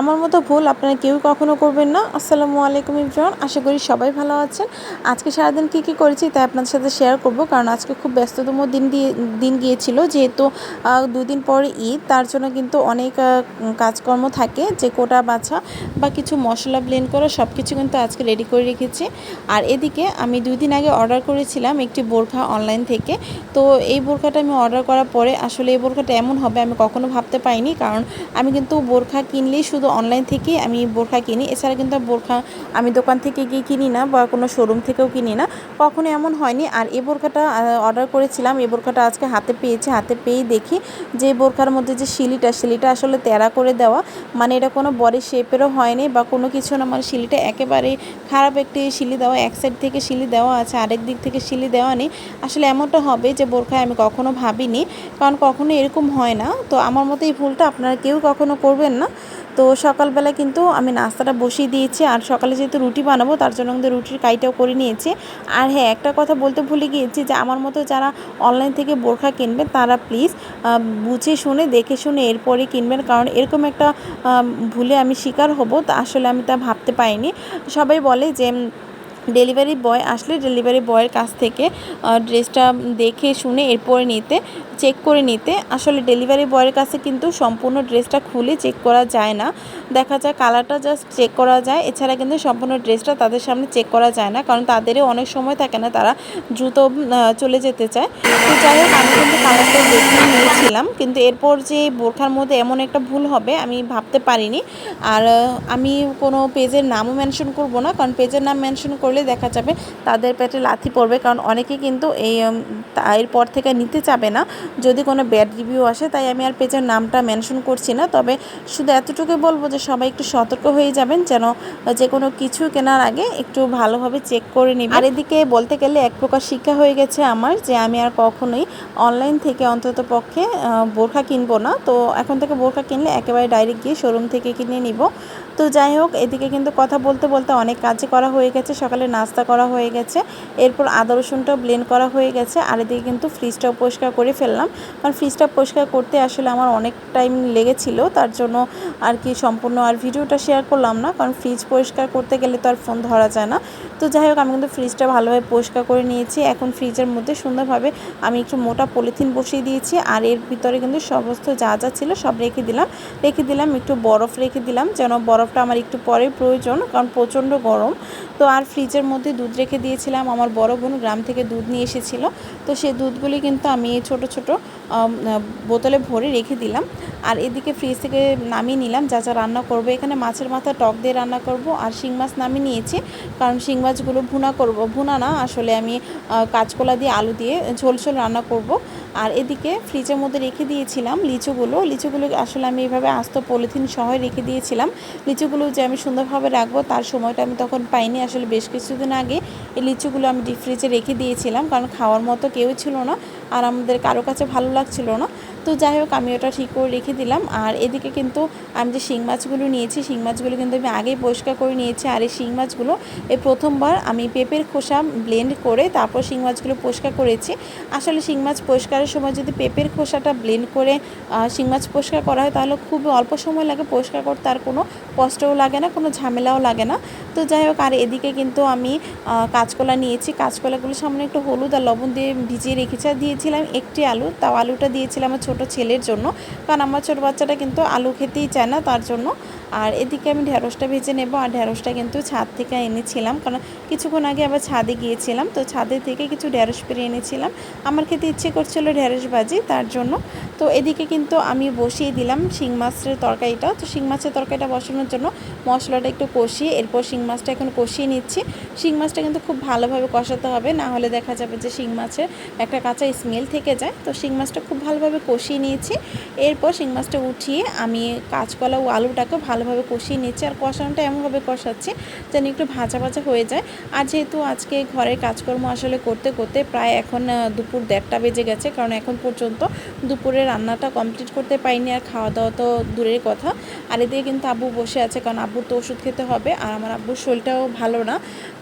আমার মতো ভুল আপনারা কেউ কখনো করবেন না। আসসালামু আলাইকুম ইবরান আশা করি সবাই ভালো আছেন। আজকে সারাদিন কী কী করেছি তাই আপনাদের সাথে শেয়ার করব, কারণ আজকে খুব ব্যস্ততম দিন দিয়ে, দিন গিয়েছিল। যেহেতু দুদিন পরে ঈদ, তার জন্য কিন্তু অনেক কাজকর্ম থাকে, যে কোটা বাছা বা কিছু মশলা ব্লেন্ড করা সব কিছু কিন্তু আজকে রেডি করে রেখেছি। আর এদিকে আমি দুই দিন আগে অর্ডার করেছিলাম একটি বোরখা অনলাইন থেকে। তো এই বোরখাটা আমি অর্ডার করার পরে আসলে এই বোরখাটা এমন হবে আমি কখনো ভাবতে পাইনি কারণ আমি কিন্তু বোরখা কিনলেই শুধু অনলাইন থেকেই আমি বোরখা কিনি। এছাড়া কিন্তু বোরখা আমি দোকান থেকে গিয়ে কিনি না বা কোনো শোরুম থেকেও কিনি না। কখনো এমন হয়নি। আর এই বোরখাটা অর্ডার করেছিলাম। এই বোরখাটা আজকে হাতে পেয়েছি। হাতে পেয়েই দেখি যে বোরখার মধ্যে যে শিলিটা শিলিটা আসলে তেরা করে দেওয়া। মানে এটা কোনো বডি শেপেরও হয়নি বা কোনো কিছু না। মানে শিলিটা একেবারে খারাপ একটি শিলি দেওয়া। এক সাইড থেকে শিলি দেওয়া আছে, আরেক দিক থেকে শিলি দেওয়া নেই। আসলে এমনটা হবে যে বোরখায় আমি কখনো ভাবিনি। কারণ কখনো এরকম হয় না। তো আমার মতো এই ভুলটা আপনারা কেউ কখনো করবেন না। তো সকালবেলা কিন্তু আমি নাস্তাটা বসিয়ে দিয়েছি, আর সকালে যেহেতু রুটি বানাবো, তার জন্য কিন্তু রুটির কাইটাও করে নিয়েছি। আর হ্যাঁ একটা কথা বলতে ভুলে গিয়েছি যে আমার মতো যারা অনলাইন থেকে বোরখা কিনবেন, তারা প্লিজ বুঝে শুনে, দেখে শুনে এরপরে কিনবেন। কারণ এরকম একটা ভুলে আমি শিকার হব, তা আসলে আমি তা ভাবতে পাইনি সবাই বলে যে ডেলিভারি বয় আসলে ডেলিভারি বয়ের কাছ থেকে ড্রেসটা দেখে শুনে এরপরে নিতে, চেক করে নিতে। আসলে ডেলিভারি বয়ের কাছে কিন্তু সম্পূর্ণ ড্রেসটা খুলে চেক করা যায় না। দেখা যায় কালারটা জাস্ট চেক করা যায়। এছাড়া কিন্তু সম্পূর্ণ ড্রেসটা তাদের সামনে চেক করা যায় না, কারণ তাদেরও অনেক সময় থাকে না, তারা দ্রুত চলে যেতে চায়। তো যাই হোক, আমি কিন্তু কালারটা দেখে নিয়েছিলাম, কিন্তু এরপর যে বোরখার মধ্যে এমন একটা ভুল হবে, আমি ভাবতে পারিনি। আর আমি কোনো পেজের নামও মেনশন করব না, কারণ পেজের নাম মেনশন করলে দেখা যাবে, তাদের পেটে লাথি পড়বে। কারণ অনেকে কিন্তু এই এরপর থেকে নিতে চাবে না। যদি কোনো ব্যাড রিভিউ আসে, তাই আমি আর পেজের নামটা মেনশন করছি না। তবে শুধু এতটুকুই বলব যে, সবাই একটু সতর্ক হয়ে যাবেন যেন যে কোনো কিছু কেনার আগে একটু ভালোভাবে চেক করে নিবেন। আর এদিকে বলতে গেলে এক প্রকার শিক্ষা হয়ে গেছে আমার যে, আমি আর কখনোই অনলাইন থেকে অন্তত পক্ষে বোরখা কিনবো না। তো এখন থেকে বোরখা কিনলে একেবারে ডাইরেক্ট গিয়ে শোরুম থেকে কিনে নিব। তো যাই হোক, এদিকে কিন্তু কথা বলতে বলতে অনেক কাজই করা হয়ে গেছে। সকালে নাস্তা করা হয়ে গেছে। এরপর আদা রসুনটাও ব্লেন্ড করা হয়ে গেছে। আর এদিকে কিন্তু ফ্রিজটাও পরিষ্কার করে ফেললাম। কারণ ফ্রিজটা পরিষ্কার করতে আসলে আমার অনেক টাইম লেগেছিল। তার জন্য আর কি সম্পূর্ণ আর ভিডিওটা শেয়ার করলাম না। কারণ ফ্রিজ পরিষ্কার করতে গেলে তো আর ফোন ধরা যায় না। তো যাই হোক, আমি কিন্তু ফ্রিজটা ভালোভাবে পরিষ্কার করে নিয়েছি। এখন ফ্রিজের মধ্যে সুন্দরভাবে আমি একটু মোটা পলিথিন বসিয়ে দিয়েছি। আর এর ভিতরে কিন্তু সমস্ত যা যা ছিল সব রেখে দিলাম। রেখে দিলাম, একটু বরফ রেখে দিলাম। যেন বরফটা আমার একটু পরে প্রয়োজন, কারণ প্রচণ্ড গরম। তো আর ফ্রিজের মধ্যে দুধ রেখে দিয়েছিলাম। আমার বড় বোন গ্রাম থেকে দুধ নিয়ে এসেছিল। তো সেই দুধগুলি কিন্তু আমি ছোট ছোট বোতলে ভরে রেখে দিলাম। আর এদিকে ফ্রিজ থেকে নামিয়ে নিলাম। যা যা রান্না করব। এখানে মাছের মাথা, টক দিয়ে রান্না করব। আর শিং মাছ নামিয়ে নিয়েছি। কারণ শিং মাছগুলো ভুনা করব। ভুনা না, আসলে আমি কাঁচকলা দিয়ে আলু দিয়ে ঝোল ঝোল রান্না করব। আর এদিকে ফ্রিজের মধ্যে রেখে দিয়েছিলাম লিচুগুলো। লিচুগুলো আসলে আমি এইভাবে আস্ত পলিথিন সহ রেখে দিয়েছিলাম। লিচুগুলো যে আমি সুন্দরভাবে রাখব তার সময়টা আমি তখন পাইনি। আসলে বেশ কিছুদিন আগে এই লিচুগুলো আমি ডিপ ফ্রিজে রেখে দিয়েছিলাম। কারণ খাওয়ার মতো কেউ ছিল না। আর আমাদের কারও কাছে ভালো লাগছিল না। তো যাই হোক, আমি ওটা ঠিক করে রেখে দিলাম। আর এদিকে কিন্তু আমি যে শিং মাছগুলো নিয়েছি, শিং মাছগুলো কিন্তু আমি আগেই পরিষ্কার করে নিয়েছি। আর এই শিং মাছগুলো এই প্রথমবার আমি পেঁপের খোসা ব্লেন্ড করে তারপর শিং মাছগুলো পরিষ্কার করেছি। আসলে শিং মাছ পরিষ্কারের সময় যদি পেঁপের খোসাটা ব্লেন্ড করে শিং মাছ পরিষ্কার করা হয়, তাহলে খুব অল্প সময় লাগে পরিষ্কার করতে। আর কোনো কষ্টও লাগে না, কোনো ঝামেলাও লাগে না। তো যাই হোক, আর এদিকে কিন্তু আমি কাঁচকলা নিয়েছি। কাঁচকলাগুলো সামনে একটু হলুদ আর লবণ দিয়ে ভিজিয়ে রেখেছি। আর দিয়েছিলাম একটি আলু, তাও আলুটা দিয়েছিলাম আমার ছোটো ছেলের জন্য। কারণ আমার ছোট বাচ্চাটা কিন্তু আলু খেতেই চায় না তার জন্য আর এদিকে আমি ঢ্যাঁড়সটা ভেজে নেব। আর ঢ্যাঁড়সটা কিন্তু ছাদ থেকে এনেছিলাম, কারণ কিছুক্ষণ আগে আবার ছাদে গিয়েছিলাম। তো ছাদে থেকে কিছু ঢ্যাঁড়স পেরে এনেছিলাম। আমার খেতে ইচ্ছে করছিল ঢ্যাঁড়স ভাজি, তার জন্য। তো এদিকে কিন্তু আমি বসিয়ে দিলাম শিং মাছের তরকারিটা। তো শিং মাছের তরকারিটা বসানোর জন্য মশলাটা একটু কষিয়ে, এরপর শিং মাছটা এখন কষিয়ে নিচ্ছি। শিং মাছটা কিন্তু খুব ভালোভাবে কষাতে হবে, না হলে দেখা যাবে যে শিং মাছের একটা কাঁচা স্মেল থেকে যায়। তো শিং মাছটা খুব ভালোভাবে কষিয়ে নিয়েছি। এরপর শিং মাছটা উঠিয়ে আমি কাঁচকলা ও আলুটাকে ভালোভাবে কষিয়ে নিচ্ছি আর কষানোটা এমনভাবে কষাচ্ছি যেন একটু ভাজা ভাজা হয়ে যায়। আর যেহেতু আজকে ঘরের কাজকর্ম আসলে করতে করতে প্রায় এখন দুপুর দেড়টা বেজে গেছে, কারণ এখন পর্যন্ত দুপুরে রান্নাটা কমপ্লিট করতে পাইনি আর খাওয়া দাওয়া তো দূরের কথা। আর এদিকে কিন্তু আব্বু বসে আছে, কারণ আব্বুর তো ওষুধ খেতে হবে আর আমার আব্বুর শরীরটাও ভালো না।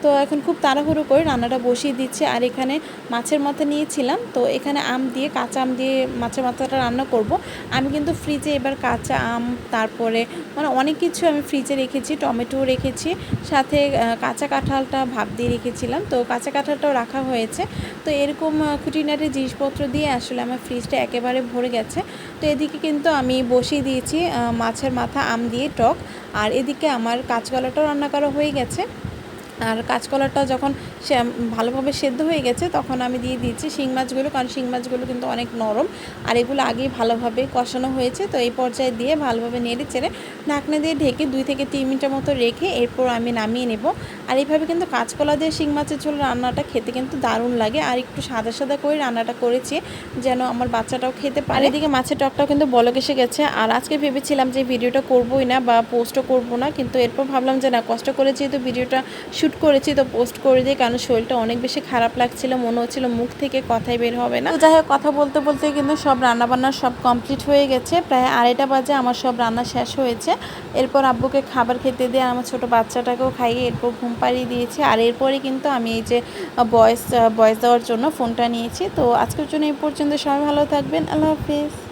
তো এখন খুব তাড়াহুড়ো করে রান্নাটা বসিয়ে দিচ্ছি আর এখানে মাছের মাথা নিয়েছিলাম। তো এখানে আম দিয়ে, কাঁচা আম দিয়ে মাছের মাথাটা রান্না করব। আমি কিন্তু ফ্রিজে এবার কাঁচা আম, তারপরে মানে অনেক কিছু আমি ফ্রিজে রেখেছি টমেটো রেখেছি, সাথে কাঁচা কাঁঠালটা ভাব দিয়ে রেখেছিলাম। তো কাঁচা কাঁঠালটাও রাখা হয়েছে। তো এরকম খুঁটিনাটি জিনিসপত্র দিয়ে আসলে আমার ফ্রিজটা একেবারে ভরে গেছে। তো এদিকে কিন্তু আমি বসিয়ে দিয়েছি মাছের মাথা আম দিয়ে টক। আর এদিকে আমার কাঁচকলাটাও রান্না করা হয়ে গেছে। আর কাঁচকলাটা যখন ভালোভাবে সেদ্ধ হয়ে গেছে, তখন আমি দিয়ে দিয়েছি শিং মাছগুলো, কারণ শিং মাছগুলো কিন্তু অনেক নরম। আর এগুলো আগেই ভালোভাবে কষানো হয়েছে, তো এই পর্যায়ে দিয়ে ভালোভাবে নেড়ে চেড়ে ঢাকনা দিয়ে ঢেকে দুই থেকে তিন মিনিটের মতো রেখে এরপর আমি নামিয়ে নেব। আর এইভাবে কিন্তু কাঁচকলা দিয়ে শিং মাছের ঝোল রান্নাটা খেতে কিন্তু দারুণ লাগে। আর একটু সাদা সাদা করে রান্নাটা করেছি, যেন আমার বাচ্চাটাও খেতে পারে। এদিকে মাছের টকটাও কিন্তু বলক এসে গেছে। আর আজকে ভেবেছিলাম যে ভিডিওটা করবোই না বা পোস্টও করব না, কিন্তু এরপর ভাবলাম যে না, কষ্ট করে যেহেতু ভিডিওটা শ্যুট করেছি তো পোস্ট করে দিই, কারণ শরীরটা অনেক বেশি খারাপ লাগছিল, মনে হচ্ছিল মুখ থেকে কথাই বের হবে না। যাই হোক, কথা বলতে বলতে কিন্তু সব রান্নাবান্না সব কমপ্লিট হয়ে গেছে। প্রায় আড়াইটা বাজে আমার সব রান্না শেষ হয়েছে। এরপর আব্বুকে খাবার খেতে দিয়ে আমার ছোট বাচ্চাটাকেও খাইয়ে এরপর ঘুম পাড়িয়ে দিয়েছি। আর এরপরে কিন্তু আমি এই যে ভয়েস বয়স দেওয়ার জন্য ফোনটা নিয়েছি। তো আজকের জন্য এই পর্যন্ত সবাই ভালো থাকবেন। আল্লাহ হাফিজ।